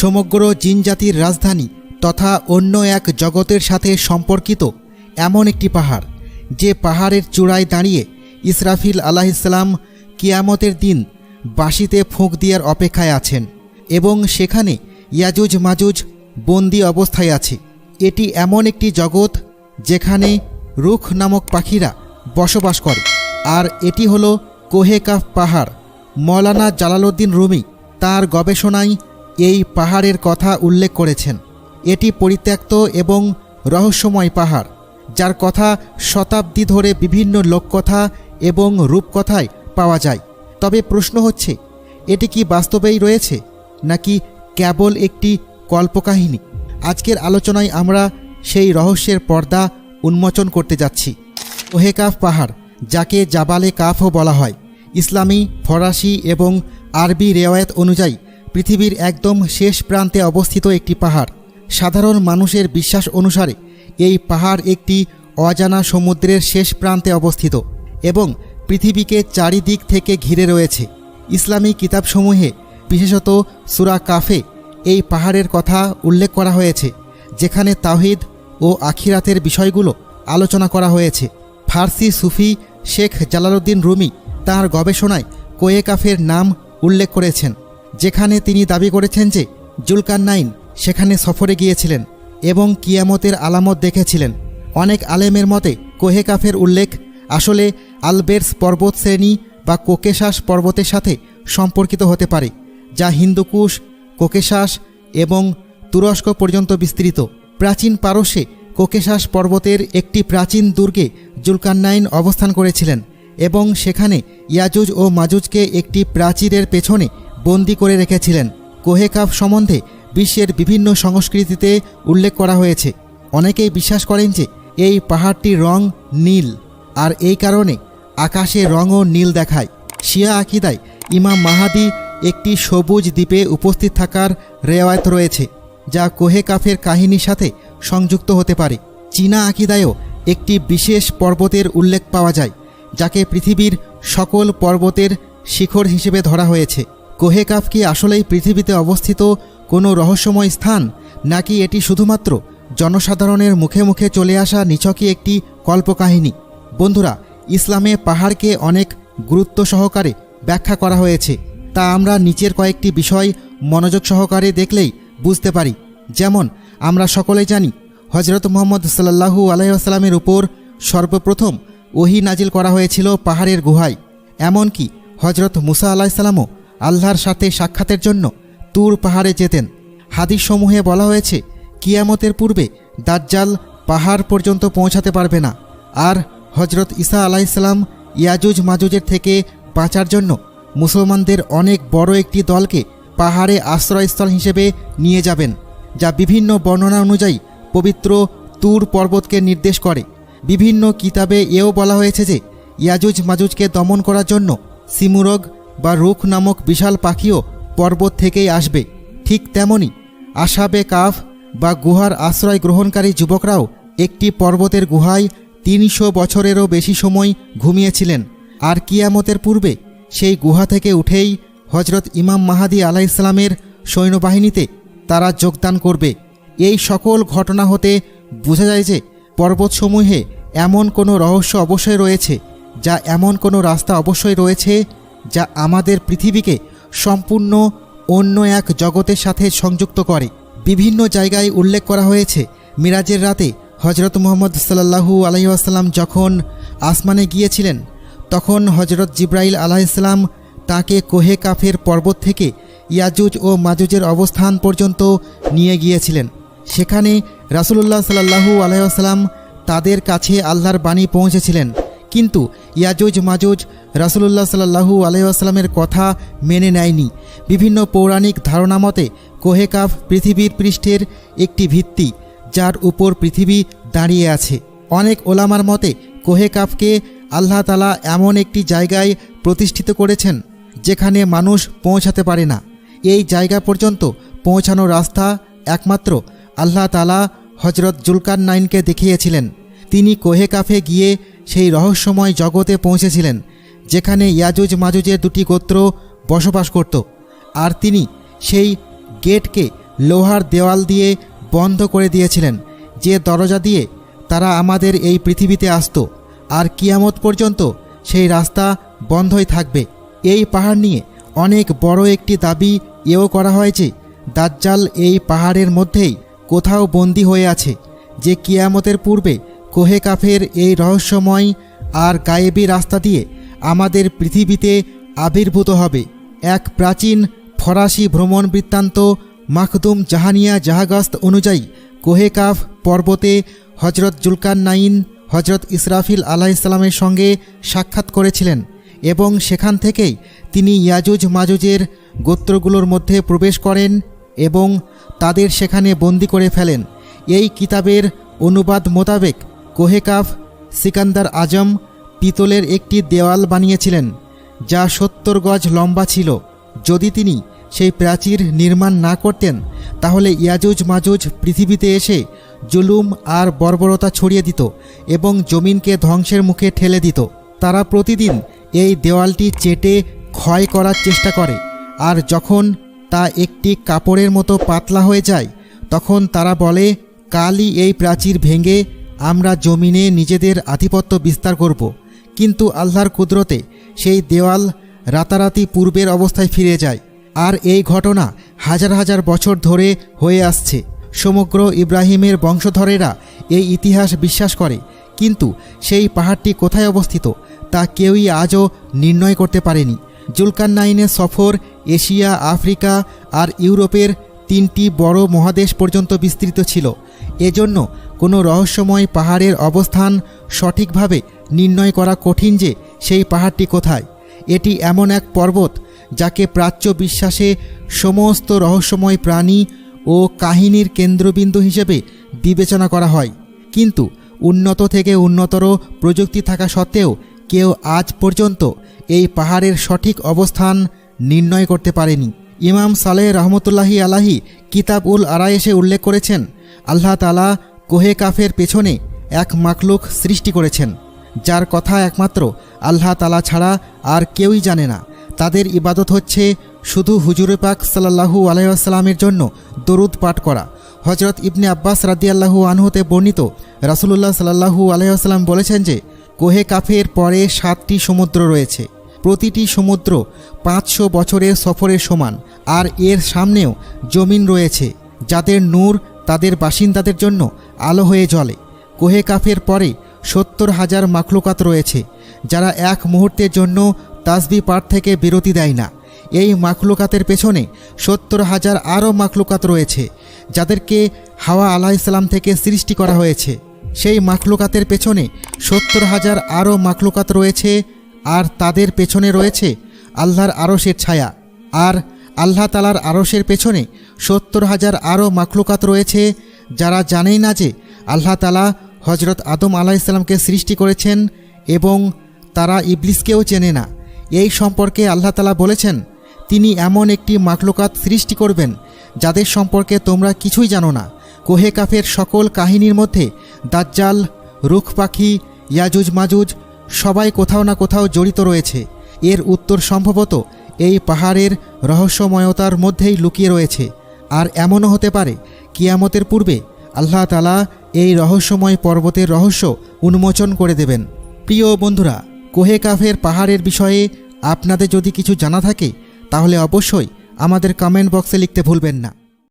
সমগ্র জিনজাতির রাজধানী তথা অন্য এক জগতের সাথে সম্পর্কিত এমন একটি পাহাড়, যে পাহাড়ের চূড়ায় দাঁড়িয়ে ইসরাফিল আলাহিসাল্লাম কিয়ামতের দিন বাঁশিতে ফুঁক দেওয়ার অপেক্ষায় আছেন এবং সেখানে ইয়াজুজ মাজুজ বন্দি অবস্থায় আছে। এটি এমন একটি জগৎ যেখানে রুখ নামক পাখিরা বসবাস করে। আর এটি হলো কোহেকাফ পাহাড়। মৌলানা জালালউদ্দিন রুমি তার গবেষণায় এই পাহাড়ের কথা উল্লেখ করেছেন। এটি পরিত্যক্ত এবং রহস্যময় পাহাড়, যার কথা শতাব্দী ধরে বিভিন্ন লোককথা এবং রূপকথায় পাওয়া যায়। তবে প্রশ্ন হচ্ছে, এটি কি বাস্তবেই রয়েছে, নাকি কেবল একটি কল্পকাহিনী? আজকের আলোচনায় আমরা সেই রহস্যের পর্দা উন্মোচন করতে যাচ্ছি। ওহেকাফ পাহাড়, যাকে জাবালে কাফও বলা হয়, ইসলামী, ফরাসি এবং আরবি রেওয়ায়ত অনুযায়ী পৃথিবীর একদম শেষ প্রান্তে অবস্থিত একটি পাহাড়। সাধারণ মানুষের বিশ্বাস অনুসারে, এই পাহাড় একটি অজানা সমুদ্রের শেষ প্রান্তে অবস্থিত এবং পৃথিবীকে চারিদিক থেকে ঘিরে রয়েছে। ইসলামী কিতাবসমূহে, বিশেষত সুরা কাফে, এই পাহাড়ের কথা উল্লেখ করা হয়েছে, যেখানে তাহিদ ও আখিরাতের বিষয়গুলো আলোচনা করা হয়েছে। ফার্সি সুফি শেখ জালালউদ্দিন রুমি তার গবেষণায় কোয়েকাফের নাম উল্লেখ করেছেন। যেখানে তিনি দাবি করেছেন যে জুলকান্নাইন সেখানে সফরে গিয়েছিলেন এবং কিয়ামতের আলামত দেখেছিলেন। অনেক আলেমের মতে কোহেকাফের উল্লেখ আসলে আলবের্স পর্বত শ্রেণি বা কোকেশাস পর্বতের সাথে সম্পর্কিত হতে পারে, যা হিন্দুকুশ, কোকেশাস এবং তুরস্ক পর্যন্ত বিস্তৃত। প্রাচীন পারস্যে কোকেশাস পর্বতের একটি প্রাচীন দুর্গে জুলকান্নাইন অবস্থান করেছিলেন এবং সেখানে ইয়াজুজ ও মাজুজকে একটি প্রাচীরের পেছনে বন্দি করে রেখেছিলেন। কোহেকাফ সম্বন্ধে বিশ্বের বিভিন্ন সংস্কৃতিতে উল্লেখ করা হয়েছে। অনেকেই বিশ্বাস করেন যে এই পাহাড়টির রং নীল, আর এই কারণে আকাশে রঙও নীল দেখায়। শিয়া আকিদায় ইমাম মাহাদি একটি সবুজ দ্বীপে উপস্থিত থাকার রেওয়ায়ত রয়েছে, যা কোহে কাফের কাহিনীর সাথে সংযুক্ত হতে পারে। চীনা আকিদায়ও একটি বিশেষ পর্বতের উল্লেখ পাওয়া যায়, যাকে পৃথিবীর সকল পর্বতের শিখর হিসেবে ধরা হয়েছে। কোহে কাফ কি আসলেই পৃথিবীতে অবস্থিত কোনো রহস্যময় স্থান, নাকি এটি শুধুমাত্র জনসাধারণের মুখে মুখে চলে আসা নিছকই একটি কল্পকাহিনী? বন্ধুরা, ইসলামে পাহাড়কে অনেক গুরুত্ব সহকারে ব্যাখ্যা করা হয়েছে। তা আমরা নিচের কয়েকটি বিষয় মনোযোগ সহকারে দেখলেই বুঝতে পারি। যেমন, আমরা সকলে জানি হজরত মোহাম্মদ সাল্লাহু আলাইসাল্লামের উপর সর্বপ্রথম ওহি নাজিল করা হয়েছিল পাহাড়ের গুহায়। এমনকি হজরত মুসা আলাহিসাল্লামও আল্লাহর সাথে সাক্ষাতের জন্য তুর পাহাড়ে যেতেন। হাদিসসমূহে বলা হয়েছে, কিয়ামতের পূর্বে দাজ্জাল পাহাড় পর্যন্ত পৌঁছাতে পারবে না। আর হজরত ঈসা আলাইসাল্লাম ইয়াজুজ মাজুজের থেকে বাঁচার জন্য মুসলমানদের অনেক বড় একটি দলকে পাহাড়ে আশ্রয়স্থল হিসেবে নিয়ে যাবেন, যা বিভিন্ন বর্ণনা অনুযায়ী পবিত্র তুর পর্বতকে নির্দেশ করে। বিভিন্ন কিতাবে এও বলা হয়েছে যে, ইয়াজুজ মাজুজকে দমন করার জন্য সিমুরগ বা রুখ নামক বিশাল পাখিও পর্বত থেকেই আসবে, ঠিক তেমনি আশাবে কাফ বা গুহার আশ্রয় গ্রহণকারী যুবকরাও একটি পর্বতের গুহায় তিনশো বছরেরও বেশি সময় ঘুমিয়েছিলেন। আর কিয়ামতের পূর্বে সেই গুহা থেকে উঠেই হজরত ইমাম মাহাদি আলাইসলামের সৈন্যবাহিনীতে তারা যোগদান করবে। এই সকল ঘটনা হতে বোঝা যায় যে পর্বতসমূহে এমন কোনো রহস্য অবশ্যই রয়েছে, যা এমন কোনো রাস্তা অবশ্যই রয়েছে যা আমাদের পৃথিবীকে সম্পূর্ণ অন্য এক জগতের সাথে সংযুক্ত করে। বিভিন্ন জায়গায় উল্লেখ করা হয়েছে, মিরাজের রাতে হজরত মোহাম্মদ সাল্লাহু আলহিহাস্লাম যখন আসমানে গিয়েছিলেন, তখন হজরত জিব্রাইল আলাহিসাল্লাম তাকে কোহে কাফের পর্বত থেকে ইয়াজুজ ও মাজুজের অবস্থান পর্যন্ত নিয়ে গিয়েছিলেন। সেখানে রাসুলুল্লাহ সাল্লাহু আলহাম তাদের কাছে আল্লাহর বাণী পৌঁছেছিলেন। কিন্তু ইয়াজুজ মাজুজ রাসুলুল্লাহ সাল্লাহু আলহামের কথা মেনে নেয়নি। বিভিন্ন পৌরাণিক ধারণা মতে কোহেকাফ পৃথিবীর পৃষ্ঠের একটি ভিত্তি, যার উপর পৃথিবী দাঁড়িয়ে আছে। অনেক ওলামার মতে কোহেকাফকে আল্লাহ তালা এমন একটি জায়গায় প্রতিষ্ঠিত করেছেন, যেখানে মানুষ পৌঁছাতে পারে না। এই জায়গা পর্যন্ত পৌঁছানোর রাস্তা একমাত্র আল্লাহ তালা হজরত জুলকার নাইনকে দেখিয়েছিলেন। তিনি কোহে কাফে গিয়ে সেই রহস্যময় জগতে পৌঁছেছিলেন। যেখানে ইয়াজুজ মাজুজের দুটি গোত্র বসবাস করত, আর তিনি সেই গেটকে লোহার দেওয়াল দিয়ে বন্ধ করে দিয়েছিলেন, যে দরজা দিয়ে তারা আমাদের এই পৃথিবীতে আসতো, আর কিয়ামত পর্যন্ত সেই রাস্তা বন্ধই থাকবে। এই পাহাড় নিয়ে অনেক বড় একটি দাবি এও করা হয় যে, দাজ্জাল এই পাহাড়ের মধ্যেই কোথাও বন্দী হয়ে আছে, যে কিয়ামতের পূর্বে কোহে কাফের এই রহস্যময় আর গায়েবী রাস্তা দিয়ে আমাদের পৃথিবীতে আবির্ভূত হবে। এক প্রাচীন ফরাসি ভ্রমণ বৃত্তান্ত মাখদুম জাহানিয়া জাহাগাস্ত অনুযায়ী কোহেকাফ পর্বতে হজরত জুলকান নাইন হজরত ইসরাফিল আলাহিসাল্লামের সঙ্গে সাক্ষাৎ করেছিলেন এবং সেখান থেকেই তিনি ইয়াজুজ মাজুজের গোত্রগুলোর মধ্যে প্রবেশ করেন এবং তাদের সেখানে বন্দি করে ফেলেন। এই কিতাবের অনুবাদ মোতাবেক কোহেকাফ, সিকান্দার আজম পিতলের একটি দেওয়াল বানিয়েছিলেন, যা সত্তর গজ লম্বা ছিল। যদি তিনি সেই প্রাচীর নির্মাণ না করতেন, তাহলে ইয়াজুজ মাজুজ পৃথিবীতে এসে জুলুম আর বর্বরতা ছড়িয়ে দিত এবং জমিনকে ধ্বংসের মুখে ঠেলে দিত। তারা প্রতিদিন এই দেওয়ালটি চেটে ক্ষয় করার চেষ্টা করে, আর যখন তা একটি কাপড়ের মতো পাতলা হয়ে যায়, তখন তারা বলে, কালই এই প্রাচীর ভেঙে আমরা জমিনে নিজেদের আধিপত্য বিস্তার করব। কিন্তু আল্লাহর কুদরতে সেই দেওয়াল রাতারাতি পূর্বের অবস্থায় ফিরে যায়, আর এই ঘটনা হাজার হাজার বছর ধরে হয়ে আসছে। সমগ্র ইব্রাহিমের বংশধরেরা এই ইতিহাস বিশ্বাস করে, কিন্তু সেই পাহাড়টি কোথায় অবস্থিত তা কেউই আজও নির্ণয় করতে পারেনি। জুলকান্নাইনের সফর এশিয়া, আফ্রিকা আর ইউরোপের তিনটি বড় মহাদেশ পর্যন্ত বিস্তৃত ছিল। এজন্য কোনো রহস্যময় পাহাড়ের অবস্থান সঠিকভাবে নির্ণয় করা কঠিন যে সেই পাহাড়টি কোথায়। এটি এমন এক পর্বত যাকে প্রাচ্য বিশ্বাসে সমস্ত রহস্যময় প্রাণী ও কাহিনীর কেন্দ্রবিন্দু হিসেবে বিবেচনা করা হয়। কিন্তু উন্নত থেকে উন্নতর প্রযুক্তি থাকা সত্ত্বেও কেউ আজ পর্যন্ত এই পাহাড়ের সঠিক অবস্থান নির্ণয় করতে পারেনি। ইমাম সালেহ রহমতুল্লাহি আলাহি কিতাব উল আরায়েসে উল্লেখ করেছেন, আল্লাহ তালা কোহে কাফের পেছনে এক মাকলুক সৃষ্টি করেছেন, যার কথা একমাত্র আল্লাহ তালা ছাড়া আর কেউই জানে না। তাদের ইবাদত হচ্ছে শুধু হুজুরে পাক সাল্লাহু আলাইসাল্লামের জন্য দরুদ পাঠ করা। হজরত ইবনে আব্বাস রাদিয়াল্লাহু আনহতে বর্ণিত রাসুলুল্লাহ সাল্লাহু আলাইসাল্লাম বলেছেন যে, কোহে কাফের পরে সাতটি সমুদ্র রয়েছে। প্রতিটি সমুদ্র পাঁচশো বছরের সফরের সমান, আর এর সামনেও জমিন রয়েছে, যাদের নূর তাদের বাসিন্দাদের জন্য আলো হয়ে জ্বলে। কোহে কাফের পরে সত্তর হাজার মাখলুকাত রয়েছে, যারা এক মুহূর্তের জন্য তাসবি পাঠ থেকে বিরতি দেয় না। এই মাখলুকাতের পেছনে সত্তর হাজার আরও মাখলুকাত রয়েছে, যাদেরকে হাওয়া আলাহ ইসলাম থেকে সৃষ্টি করা হয়েছে। সেই মাখলুকাতের পেছনে সত্তর হাজার আরও মাখলুকাত রয়েছে আর তাদের পেছনে রয়েছে আল্লাহর আরশের ছায়া। আর আল্লাহ তালার আরশের পেছনে সত্তর হাজার আরও মাখলুকাত রয়েছে, যারা জানেই না যে আল্লাহ তালা হজরত আদম আলাহ ইসলামকে সৃষ্টি করেছেন এবং তারা ইবলিসকেও চেনে না। এই সম্পর্কে আল্লাহ তালা বলেছেন, তিনি এমন একটি মাকলুকাত সৃষ্টি করবেন যাদের সম্পর্কে তোমরা কিছুই জানো না। কোহে কাফের সকল কাহিনীর মধ্যে দাজ্জাল, রুখ পাখি ইয়াজুজ মাজুজ সবাই কোথাও না কোথাও জড়িত রয়েছে। এর উত্তর সম্ভবত এই পাহাড়ের রহস্যময়তার মধ্যেই লুকিয়ে রয়েছে। আর এমনও হতে পারে, কিয়ামতের পূর্বে আল্লাহ তালা এই রহস্যময় পর্বতের রহস্য উন্মোচন করে দেবেন। প্রিয় বন্ধুরা, কোহে কাফের পাহাড়ের বিষয়ে আপনাদের যদি কিছু জানা থাকে, তাহলে অবশ্যই আমাদের কমেন্ট বক্সে লিখতে ভুলবেন না।